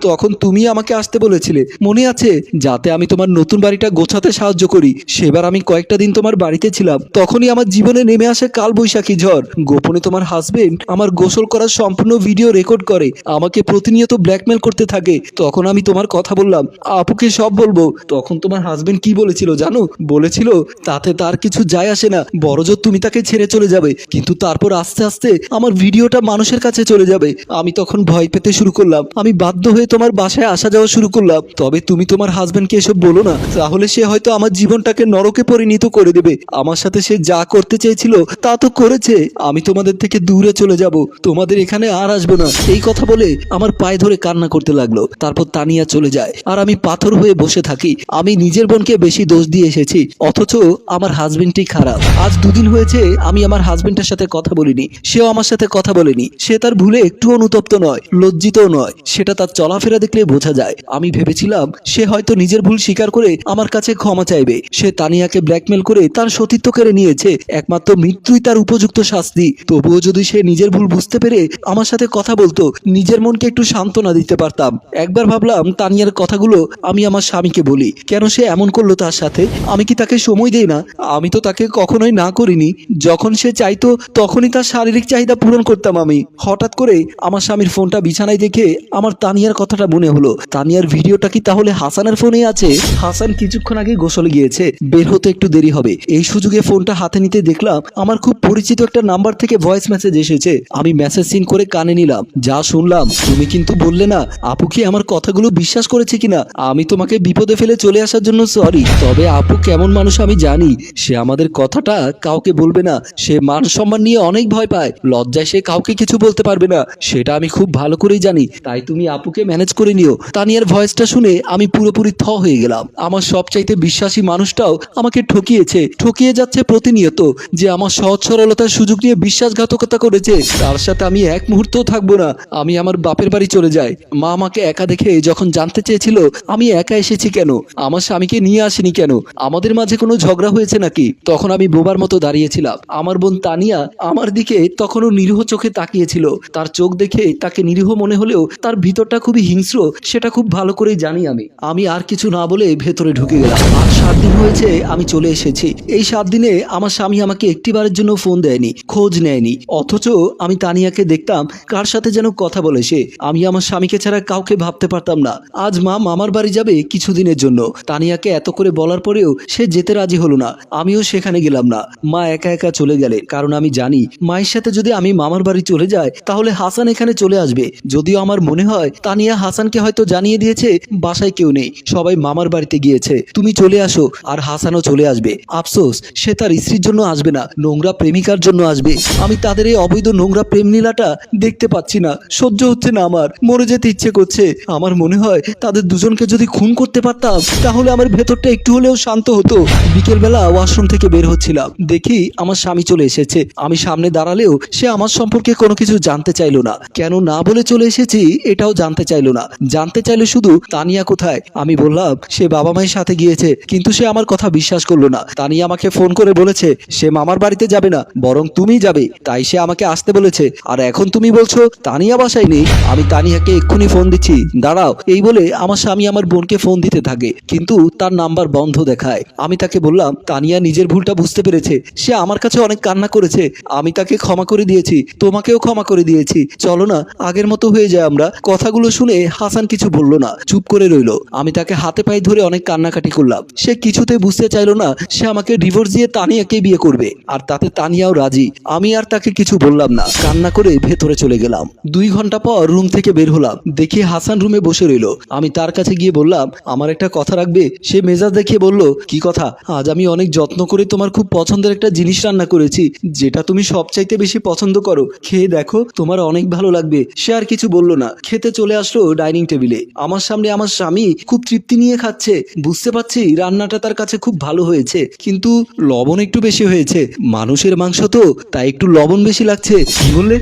তখন তুমি আমাকে আসতে বলেছিলে। মনে আছে, যাতে আমি তোমার নতুন বাড়িটা গোছাতে সাহায্য করি। সেবার আমি কয়েকটা দিন তোমার বাড়িতে ছিলাম। তখনই আমার জীবনে নেমে আসে কাল বৈশাখী ঝড়। গোপনে তোমার হাজবেন্ড আমার গোসল করার সম্পূর্ণ ভিডিও রেকর্ড করে। আমাকে প্রতিনিয়ত ব্ল্যাকমেল করতে থাকে। তখন আমি তোমার কথা বললাম। আপুকে সব বলব। তখন তোমার হাজবেন্ড কি বলেছিল জানো? বলেছিল, তাতে তার কিছু যায় আসে না। বড়জোর তুমি তাকে ছেড়ে চলে যাবে। কিন্তু তারপর আস্তে আস্তে আমার ভিডিওটা মানুষের কাছে চলে যাবে। আমি তখন ভয় পেতে শুরু করলাম। আমি বাধ্য হয়ে তোমার বাসায় আসা যাওয়া শুরু করলাম, তবে তুমি তোমার হাজবেন্ডকে এসব বলো না। তাহলে সে হয়তো আমার জীবনটাকে নরকে পরিণত করে দেবে। আমার সাথে সে যা করতে চেয়েছিল, তা তো করেছে। আমি তোমাদের থেকে দূরে চলে যাব। তোমাদের এখানে আর আসব না। এই কথা বলে আমার পায়ে ধরে কান্না করতে লাগল। তারপর তানিয়া চলে যায়। আর আমি পাথর হয়ে বসে থাকি। আমি নিজের বোনকে বেশি দোষ দিয়ে এসেছি। অথচ আমার হাজবেন্ডটি খারাপ। আজ দুদিন হয়েছে আমি আমার হাজবেন্ডের সাথে কথা বলিনি। সেও আমার সাথে কথা বলেনি। সে তার ভুলে একটু অনুতপ্ত নয়, লজ্জিতও নয়। সেটা তার চলাফেরা দেখলে বোঝা যায়। আমি ভেবেছিলাম, সে হয়তো নিজের ভুল স্বীকার করে আমার কাছে ক্ষমা চাইবে। সে তানিয়াকে ব্ল্যাকমেল করে তার সতীত্ব কেড়ে নিয়েছে। একমাত্র মৃত্যুই তার উপযুক্ত শাস্তি। তবুও যদি সে নিজের ভুল বুঝতে পেরে আমার সাথে কথা বলতো, নিজের মনকে একটু সান্ত্বনা দিতে পারতাম। একবার ভাবলাম, তানিয়ার কথাগুলো আমি আমার স্বামীকে বলি। কেন সে এমন করল তার সাথে? আমি কি তাকে সময় দেই না? আমি তো তাকে কখনোই না করিনি। যখন সে চাইতো, তখনই তার শারীরিক চাহিদা পূরণ করতাম আমি। হঠাৎ করে আমার স্বামীর ফোনটা বিছানায় দেখে আমার তানিয়ার কথাটা মনে হলো। তানিয়ার ভিডিওটা কি তাহলে হাসানের ফোনে আছে? হাসান কিছুক্ষণ আগে গোসলে গিয়েছে। বের হতে একটু দেরি হবে। এই সুযোগে ফোনটা হাতে নিতে দেখলাম, আমার খুব পরিচিত একটা নাম্বার থেকে ভয়েস মেসেজ এসেছে। আমি মেসেজ সিন করে কানে নিলাম। যা শুনলাম, তুমি কিন্তু বললে না। আপু কি আমার কথাগুলো বিশ্বাস করেছে কিনা? আমি তোমাকে বিপদে ফেলে চলে আসার জন্য সরি তবে আপু কেমন মানুষ আমি জানি। সে আমাদের কথাটা কাউকে বলবে না। সে মান সম্মান নিয়ে অনেক ভয় পায়। লজ্জায় সে কাউকে কিছু বলতে পারবে না। সেটা আমি খুব ভালো করেই জানি। তাই তুমি আপুকে ম্যানেজ করে নিও। তানিয়ার ভয়েসটা শুনে আমি পুরোপুরি থ হয়ে গেলাম। আমার সবচাইতে বিশ্বাসী মানুষটাও আমাকে ঠকিয়েছে। ঠকিয়ে যাচ্ছে প্রতিনিয়ত যে আমার সহজ সরলতার সুযোগ নিয়ে বিশ্বাসঘাতকতা করেছে। তার সাথে আমি এক মুহূর্তও থাকব না। আমি আমার বাপের বাড়ি চলে যাই। মা আমাকে একা দেখে যখন জানতে চেয়েছিল, আমি একা এসেছি কেন? আমার স্বামীকে নিয়ে আসিনি কেন? আমাদের মাঝে কোনো ঝগড়া হয়েছে নাকি? তখন আমি বোবার মতো দাঁড়িয়েছিলাম। আমার বোন তানিয়া আমার দিকে তখনও নিরীহ চোখে তাকিয়েছিল। তার চোখ দেখে তাকে নিরীহ মনে হলেও তার ভিতরটা খুবই হিংস্র, সেটা খুব ভালো করেই জানি আমি। আমি আর কিছু না বলে ভেতরে ঢুকে গেলাম। আর সাত দিন হয়েছে, আমি চলে এসেছি। এই সাত দিনে আমার স্বামী আমাকে একটিবারের জন্য ফোন দেয়নি, খোঁজ নেয়নি। অথচ আমি তানিয়াকে দেখতাম, কার সাথে যেন কথা বলে সে। আমি আমার স্বামীকে ছাড়া কাউকে ভাবতে পারতাম না। আজ মা মামার বাড়ি যাবে কিছুদিনের জন্য। তানিয়াকে এত করে বলার পরেও সে যেতে রাজি হলো না। আমিও সেখানে গেলাম না। মা একা একা চলে গেলে কারণ আমি জানি, মায়ের সাথে যদি আমি মামার বাড়ি চলে যাই, তাহলে হাসান এখানে চলে আসবে। যদিও আমার মনে হয়, তানিয়া হাসানকে হয়তো জানিয়ে দিয়েছে, বাসায় কেউ নেই, সবাই মামার বাড়িতে গিয়েছে। তুমি চলে আসো, আর হাসানও চলে আসবে। আফসোস, সে তার স্ত্রীর জন্য আসবে না, নোংরা প্রেমিকার জন্য আসবে। আমি তাদের এই অবৈধ নোংরা প্রেম লীলাটা দেখতে পাচ্ছি না, সহ্য হচ্ছে না আমার, মরে যেতে ইচ্ছে করছে। আমার মনে হয় তাদের দুজনকে যদি খুন করতে পারতাম, তাহলে আমার ভেতরটা একটু হলেও শান্ত হতো। বিকেলবেলা ওয়াশরুম থেকে বের হচ্ছিলাম। দেখি আমার স্বামী চলে এসেছে। আমি সামনে দাঁড়ালেও সে আমার সম্পর্কে কোনো কিছু জানতে চাইলো না। কেন না বলে চলে এসেছি, এটাও জানতে চাইলো না। জানতে চাইলো শুধু, তানিয়া কোথায়? আমি বললাম, সে বাবা মায়ের সাথে গিয়েছে, কিন্তু সে আমার কথা বিশ্বাস করল না। তানিয়া আমাকে ফোন করে বলেছে, সে মামার বাড়িতে যাবে না, বরং তুমি যাবে। তাই সে আমাকে আসতে বলেছে। আর এখন তুমি বলছো, তানিয়া বাসায় নেই? আমি তানিয়াকে এক্ষুনি ফোন দিচ্ছি। দাঁড়াও, এই বলে আমার স্বামী আমার বোনকে ফোন দিতে থাকে, কিন্তু তার নাম্বার বন্ধ দেখায়। আমি তাকে বললাম, তানিয়া নিজের ভুলটা বুঝতে পেরেছে। সে আমার কাছে অনেক কান্না করেছে। আমি তাকে ক্ষমা করে দিয়েছি, তোমাকেও ক্ষমা করে দিয়েছি। চলো না, আগের মতো হয়ে যায় আমরা। কথাগুলো শুনে হাসান কিছু বলল না, চুপ করে রইল। আমি তাকে হাতে পায়ে ধরে অনেক কান্নাকাটি করলাম। সে কিছুতে বুঝতে চাইলো না, সে আমাকে ডিভোর্স দিয়ে তানিয়াকে বিয়ে করবে। আর তাতে তানিয়াও রাজি। আমি আর তাকে কিছু বললাম না। কান্না করে ভেতরে চলে গেলাম। দুই ঘণ্টা পর রুম থেকে বের হলাম। দেখি হাসান রুমে বসে রইল। আমি তার কাছে গিয়ে বললাম, আমার একটা কথা রাখবে? সে মেজাজ দেখিয়ে বলল, কি কথা? আজ আমি অনেক যত্ন করে তোমার খুব পছন্দের একটা জিনিস রান্না করেছি, যেটা তুমি সবচাইতে বেশি পছন্দ করো। খেয়ে দেখো, তোমার অনেক ভালো লাগবে। সে আর কিছু বলল না। খেতে চলে আসলো ডাইনিং টেবিলে। আমার সামনে আমার স্বামী খুব তৃপ্তি নিয়ে খাচ্ছে। বুঝতে পারছি রান্নাটা তার কাছে খুব ভালো হয়েছে, কিন্তু লবণ একটু বেশি হয়েছে। মানুষের মাংস তো, তাই একটু লবণ বেশি লাগছে। কি বললে?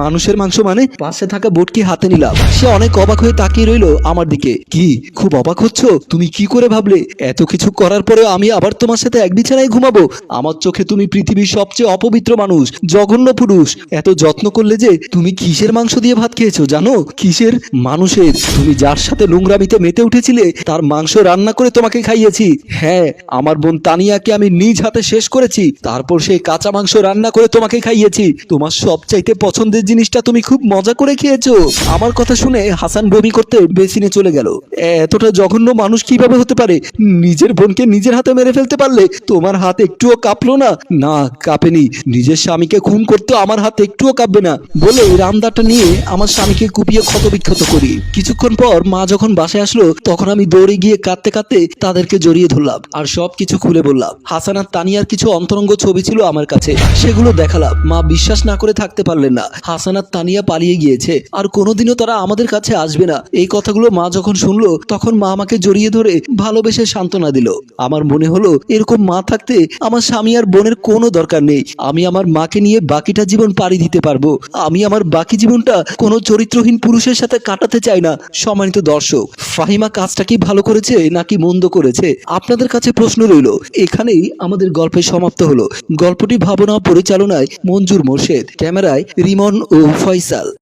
মানুষের মাংস মানে? পাশে থাকা বোটকে হাতে নিলাম। সে অনেক অবাক হয়ে তাকিয়ে রইল আমার দিকে। কি, খুব অবাক হচ্ছ? তুমি কি করে ভাবলে? এত কিছু করার পরেও আমি আবার তোমার সাথে এক বিছানায় ঘুমাবো? আমার চোখে তুমি পৃথিবীর সবচেয়ে অপবিত্র মানুষ, জঘন্য পুরুষ। এত যত্ন করলে যে তুমি কিসের মাংস দিয়ে ভাত খেয়েছো, জানো? কিসের? মানুষ মানুষের, তুমি যার সাথে নোংরামিতে মেতে উঠেছিলে, তার মাংস রান্না করে তোমাকে খাইয়েছি। হ্যাঁ আমার বোন তানিয়াকে আমি নিজ হাতে শেষ করেছি, তারপর সেই কাঁচা মাংস রান্না করে তোমাকে খাইয়েছি। তোমার সবচাইতে পছন্দের জিনিসটা তুমি খুব মজা করে খেয়েছো। আমার কথা শুনে হাসান বমি করতে বেসিনে চলে গেল। এতটা জঘন্য মানুষ কীভাবে হতে পারে? নিজের বোনকে নিজের হাতে মেরে ফেলতে পারলে তোমার হাত একটুও কাঁপলো না? না, কাঁপেনি। নিজের স্বামীকে খুন করতে আমার হাত একটুও কাঁপবে না। বলে রামদাটা নিয়ে আমার স্বামীকে কুপিয়ে ক্ষতবিক্ষত করি। কিছুক্ষণ পর মা যখন বাসায় আসলো, তখন আমি দৌড়ে গিয়ে কাঁদতে কাঁদতে তাদেরকে জড়িয়ে ধরলাম আর সব কিছু খুলে বললাম, হাসান আর তানিয়ার কিছু অন্তরঙ্গ ছবি ছিল আমার কাছে, সেগুলো দেখালাম। মা বিশ্বাস না করে থাকতে পারলেন না। হাসান আর তানিয়া পালিয়ে গিয়েছে, আর কোনোদিনও তারা আমাদের কাছে আসবে না। এই কথাগুলো মা যখন শুনলো, তখন মা আমাকে জড়িয়ে ধরে ভালোবেসে সান্ত্বনা দিল। আমার মনে হলো, এরকম মা থাকতে আমার স্বামী আর বোনের কোনো দরকার নেই। আমি আমার মাকে নিয়ে বাকিটা জীবন পাড়ি দিতে পারব। আমি আমার বাকি জীবনটা কোনো চরিত্রহীন পুরুষের সাথে কাটাতে চাই না, সম্মানিত দর্শক। ফাহিমা কাজটা কি ভালো করেছে নাকি মন্দ করেছে? আপনাদের কাছে প্রশ্ন রইল, এখানেই আমাদের গল্পের সমাপ্ত হলো। গল্পটি ভাবনা পরিচালনায় মঞ্জুর মোর্শেদ, ক্যামেরায় রিমন ও ফয়সাল।